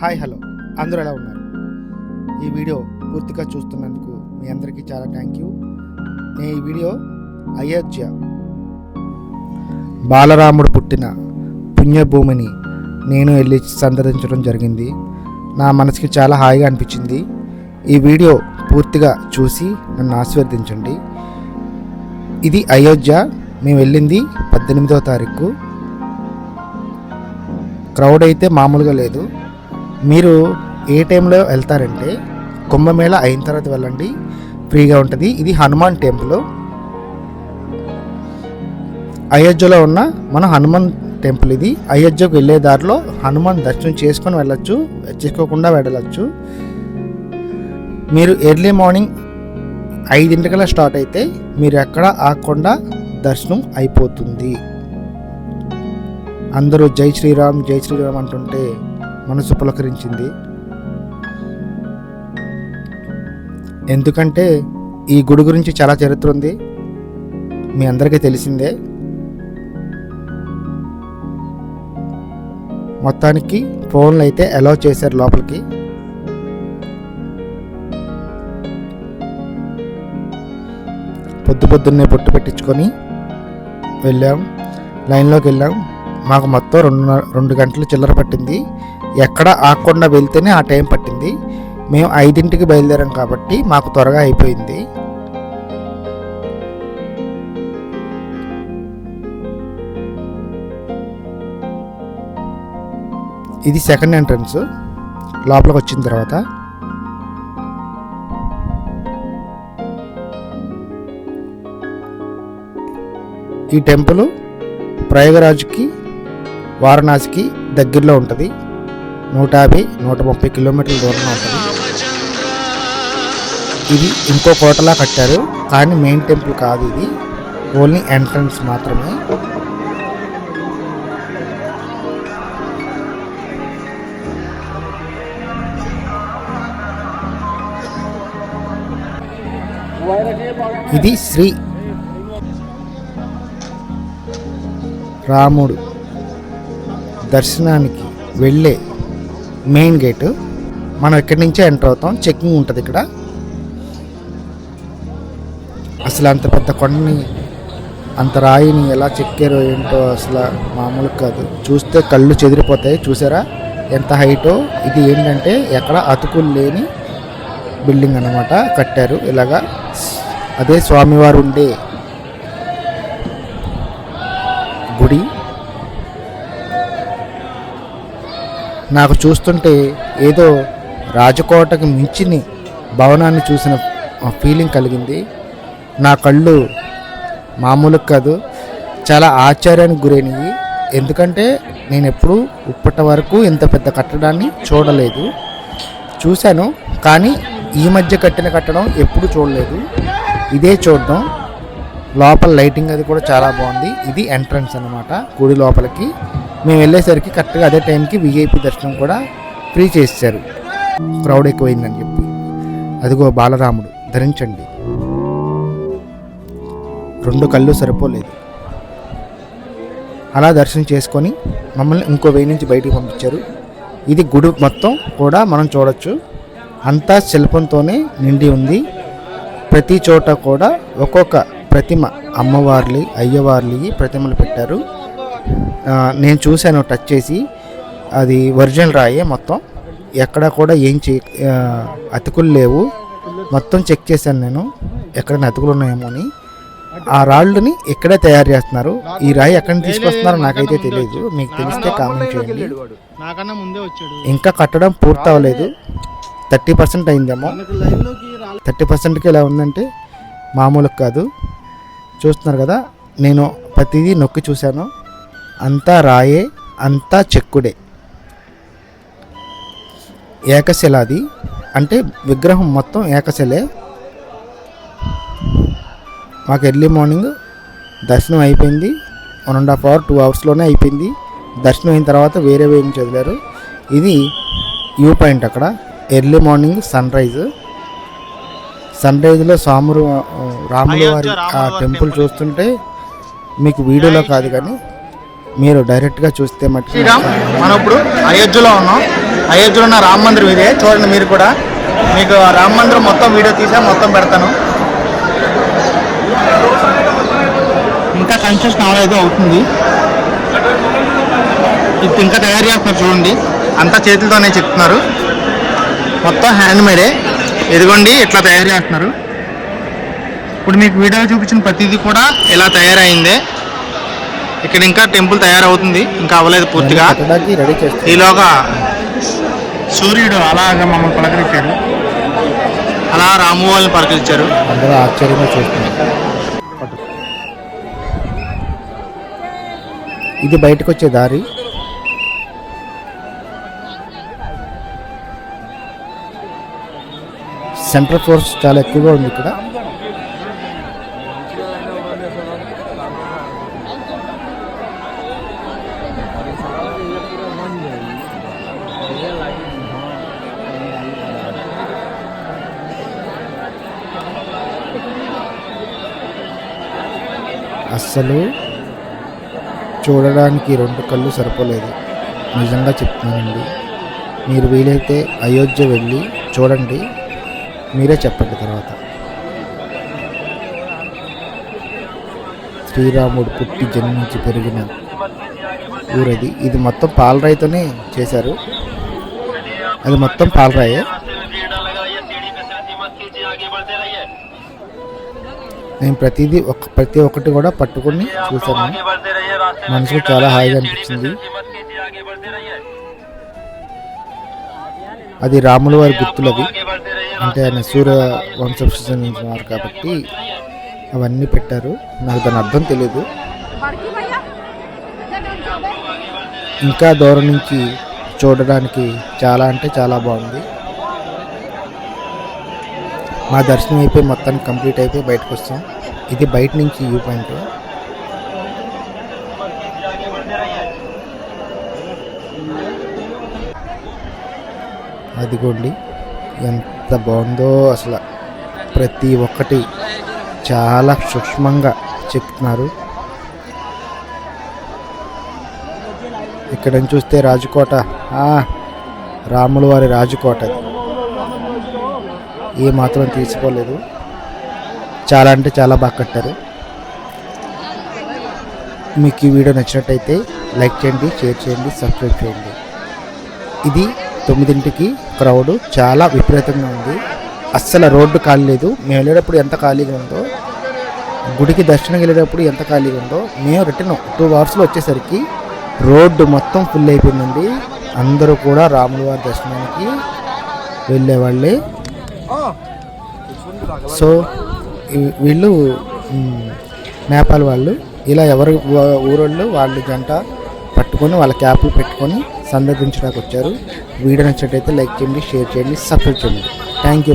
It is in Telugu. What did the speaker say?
Hi hello. అందరూ ఎలా ఉన్నారు? ఈ వీడియో పూర్తిగా చూస్తున్నందుకు మీ అందరికీ చాలా థ్యాంక్ యూ నేను ఈ వీడియో అయోధ్య బాలరాముడు పుట్టిన పుణ్యభూమిని నేను వెళ్ళి సందర్శించడం జరిగింది. నా మనసుకి చాలా హాయిగా అనిపించింది. ఈ వీడియో పూర్తిగా చూసి నన్ను ఆశీర్వదించండి. ఇది అయోధ్య. మేము వెళ్ళింది పద్దెనిమిదవ తారీఖు. క్రౌడ్ అయితే మామూలుగా లేదు. మీరు ఏ టైంలో వెళ్తారంటే కుంభమేళ అయిన తర్వాత వెళ్ళండి. ఫ్రీగా ఉంటుంది. ఇది హనుమాన్ టెంపుల్. అయోధ్యలో ఉన్న మన హనుమాన్ టెంపుల్ ఇది. అయోధ్యకు వెళ్ళే దారిలో హనుమాన్ దర్శనం చేసుకొని వెళ్ళచ్చు. చేసుకోకుండా వెళ్ళవచ్చు మీరు ఎర్లీ మార్నింగ్ ఐదింటికల్లా స్టార్ట్ అయితే మీరు ఎక్కడ ఆగకుండా దర్శనం అయిపోతుంది. అందరూ జై శ్రీరామ్ జై శ్రీరామ్ అంటుంటే మనసు పులకరించింది. ఎందుకంటే ఈ గుడి గురించి చాలా చరిత్ర ఉంది. మీ అందరికీ తెలిసిందే. మొత్తానికి ఫోన్లు అయితే అలౌ చేశారు లోపలికి. పొద్దు పొద్దున్నే పొట్టు పెట్టించుకొని వెళ్ళాం. లైన్లోకి వెళ్ళాం. మాకు మొత్తం రెండు రెండు గంటలు చిల్లర పట్టింది. ఎక్కడ ఆగకుండా వెళ్తేనే ఆ టైం పట్టింది. మేము ఐదింటికి బయలుదేరాం కాబట్టి మాకు త్వరగా అయిపోయింది. ఇది సెకండ్ ఎంట్రన్స్. లోపలికి వచ్చిన తర్వాత. ఈ టెంపుల్ ప్రయాగరాజుకి వారణాసికి దగ్గరలో ఉంటుంది. నూట యాభై నూట ముప్పై కిలోమీటర్ల దూరంలో ఉంటుంది. ఇది ఇంకో కోటలా కట్టారు కానీ మెయిన్ టెంపుల్ కాదు ఇది. ఓన్లీ ఎంట్రన్స్ మాత్రమే. ఇది శ్రీ రాముడు దర్శనానికి వెళ్ళే మెయిన్ గేటు. మనం ఇక్కడి నుంచే ఎంటర్ అవుతాం? చెక్కింగ్ ఉంటుంది ఇక్కడ. అసలు అంత పెద్ద కొండని అంత రాయిని ఎలా చెక్కారో ఏంటో అసలు మామూలు కాదు. చూస్తే కళ్ళు చెదిరిపోతాయి. చూసారా? ఎంత హైటో? ఇది ఏంటంటే ఎక్కడ అతుకులు లేని బిల్డింగ్ అన్నమాట. కట్టారు. ఇలాగా అదే స్వామివారు ఉండే గుడి. నాకు చూస్తుంటే ఏదో రాజకోటకు మించిని భవనాన్ని చూసిన ఫీలింగ్ కలిగింది. నా కళ్ళు మామూలు కాదు చాలా ఆశ్చర్యానికి గురైనవి. ఎందుకంటే నేను ఎప్పుడూ ఇప్పటి వరకు ఇంత పెద్ద కట్టడాన్ని చూడలేదు. చూశాను కానీ ఈ మధ్య కట్టిన కట్టడం ఎప్పుడు చూడలేదు. ఇదే చూడడం. లోపల లైటింగ్ అది కూడా చాలా బాగుంది. ఇది ఎంట్రన్స్ అనమాట గుడి లోపలికి మేము వెళ్ళేసరికి కరెక్ట్గా అదే టైంకి విఐపి దర్శనం కూడా ఫ్రీ చేశారు క్రౌడ్ ఎక్కువైందని చెప్పి. అదిగో బాలరాముడు ధరించండి. రెండు కళ్ళు సరిపోలేదు. అలా దర్శనం చేసుకొని మమ్మల్ని ఇంకో వెయ్యి నుంచి బయటికి పంపించారు. ఇది గుడి మొత్తం కూడా మనం చూడొచ్చు. అంతా శిల్పంతోనే నిండి ఉంది. ప్రతి చోట కూడా ఒక్కొక్క ప్రతిమ అమ్మవార్లి అయ్యవార్లి ప్రతిమలు పెట్టారు. నేను చూశాను టచ్ చేసి. అది ఒరిజినల్ రాయే మొత్తం. ఎక్కడ కూడా ఏం చే అతుకులు లేవు. మొత్తం చెక్ చేశాను నేను ఎక్కడైనా అతుకులు ఉన్నాయేమో అని. ఆ రాళ్ళని ఇక్కడే తయారు చేస్తున్నారు. ఈ రాయి ఎక్కడి తీసుకొస్తున్నారో నాకైతే తెలియదు మీకు తెలిస్తే కామెంట్ చేయండి. ఇంకా కట్టడం పూర్తి అవ్వలేదు. Thirty percent అయిందేమో. థర్టీ పర్సెంట్కి ఎలా ఉందంటే మామూలు కాదు. చూస్తున్నారు కదా నేను ప్రతిదీ నొక్కి చూశాను. అంతా రాయే అంతా చెక్కుడే. ఏకశిల అది అంటే విగ్రహం మొత్తం ఏకశిలే. మాకు ఎర్లీ మార్నింగ్ దర్శనం అయిపోయింది. One and half hour two అవర్స్లోనే అయిపోయింది. దర్శనం అయిన తర్వాత వేరే వేరే నుంచి వదిలారు. ఇది వ్యూ పాయింట్ అక్కడ. Early morning sun rise. Sun రైజ్లో ఆ, రాములు వారి ఆ టెంపుల్ చూస్తుంటే మీకు వీడియోలో కాదు కానీ మీరు డైరెక్ట్గా చూస్తే మట్టి శ్రీరామ్ మనం ఇప్పుడు అయోధ్యలో ఉన్నాం. అయోధ్యలో ఉన్న రామ మందిరం ఇదే. చూడండి మీరు కూడా. మీకు రామ మందిరం మొత్తం వీడియో తీసా మొత్తం పెడతాను. ఇంకా కన్స్ట్రక్షన్ అవలేదు అవుతుంది. ఇప్పుడు ఇంకా తయారు చేస్తున్నారు చూడండి. అంతా చేతులతోనే చెప్తున్నారు. మొత్తం హ్యాండ్ మేడే ఎదిగోండి ఇట్లా తయారు చేస్తున్నారు. ఇప్పుడు మీకు వీడియో చూపించిన ప్రతిదీ కూడా ఇలా తయారైందే. ఇక్కడ ఇంకా టెంపుల్ తయారవుతుంది ఇంకా అవ్వలేదు పూర్తిగా. ఈలోగా సూర్యుడు అలాగా మమ్మల్ని పలకరించాడు అలా రాము వాళ్ళని పలకరించారు. అందరూ ఆశ్చర్యంగా చూస్తున్నారు. ఇది బయటకు వచ్చే దారి. సెంట్రల్ ఫోర్స్ చాలా ఎక్కువగా ఉంది ఇక్కడ. అస్సలు చూడడానికి రెండు కళ్ళు సరిపోలేదు. నిజంగా చెప్తున్నానండి. మీరు వీలైతే అయోధ్య వెళ్ళి చూడండి. మీరే చెప్పండి తర్వాత. శ్రీరాముడు పుట్టి జన్మించి పెరిగిన ఊరది. ఇది మొత్తం పాలరాయితోనే చేశారు. అది మొత్తం పాలరాయే నేను ప్రతిదీ ఒక ప్రతి ఒక్కటి కూడా పట్టుకుని చూసాను మనసుకు చాలా హాయిగా అనిపించింది. అది రాముల వారి గుర్తులవి. అంటే ఆయన సూర్య వంశం సృష్టించినారు కాబట్టి అవన్నీ పెట్టారు. నాకు దాని అర్థం తెలియదు ఇంకా దూరం నుంచి చూడడానికి చాలా అంటే చాలా బాగుంది. మా దర్శనం అయిపోయి మొత్తానికి కంప్లీట్ అయిపోయి బయటకు వస్తాం. ఇది బయట నుంచి వ్యూ పాయింట్. అదిగోండి ఎంత బాగుందో అసలు. ప్రతి ఒక్కటి చాలా సూక్ష్మంగా చెప్తున్నారు. ఇక్కడ చూస్తే రాజకోట. రాముల వారి రాజకోట అది. ఏ మాత్రం తీసుకోలేదు. చాలా అంటే చాలా బాగా కట్టారు. మీకు ఈ వీడియో నచ్చినట్టయితే లైక్ చేయండి షేర్ చేయండి సబ్స్క్రైబ్ చేయండి. ఇది తొమ్మిదింటికి క్రౌడ్ చాలా విపరీతంగా ఉంది. అస్సలు రోడ్డు ఖాళీ లేదు. మేము వెళ్ళేటప్పుడు ఎంత ఖాళీగా ఉందో గుడికి దర్శనం వెళ్ళేటప్పుడు ఎంత ఖాళీగా ఉందో మేము రిటర్న్ టూ అవర్స్లో వచ్చేసరికి రోడ్డు మొత్తం ఫుల్ అయిపోయిందండి. అందరూ కూడా రాముల వారి దర్శనానికి వెళ్ళేవాళ్ళే. సో వీళ్ళు నేపాల్ వాళ్ళు ఇలా ఎవరు ఊరోళ్ళు వాళ్ళు జంట పట్టుకొని వాళ్ళ క్యాప్లు పెట్టుకొని సందర్శించడానికి వచ్చారు. వీడియో నచ్చినట్టయితే లైక్ చేయండి షేర్ చేయండి సబ్స్క్రైబ్ చేయండి. Thank you.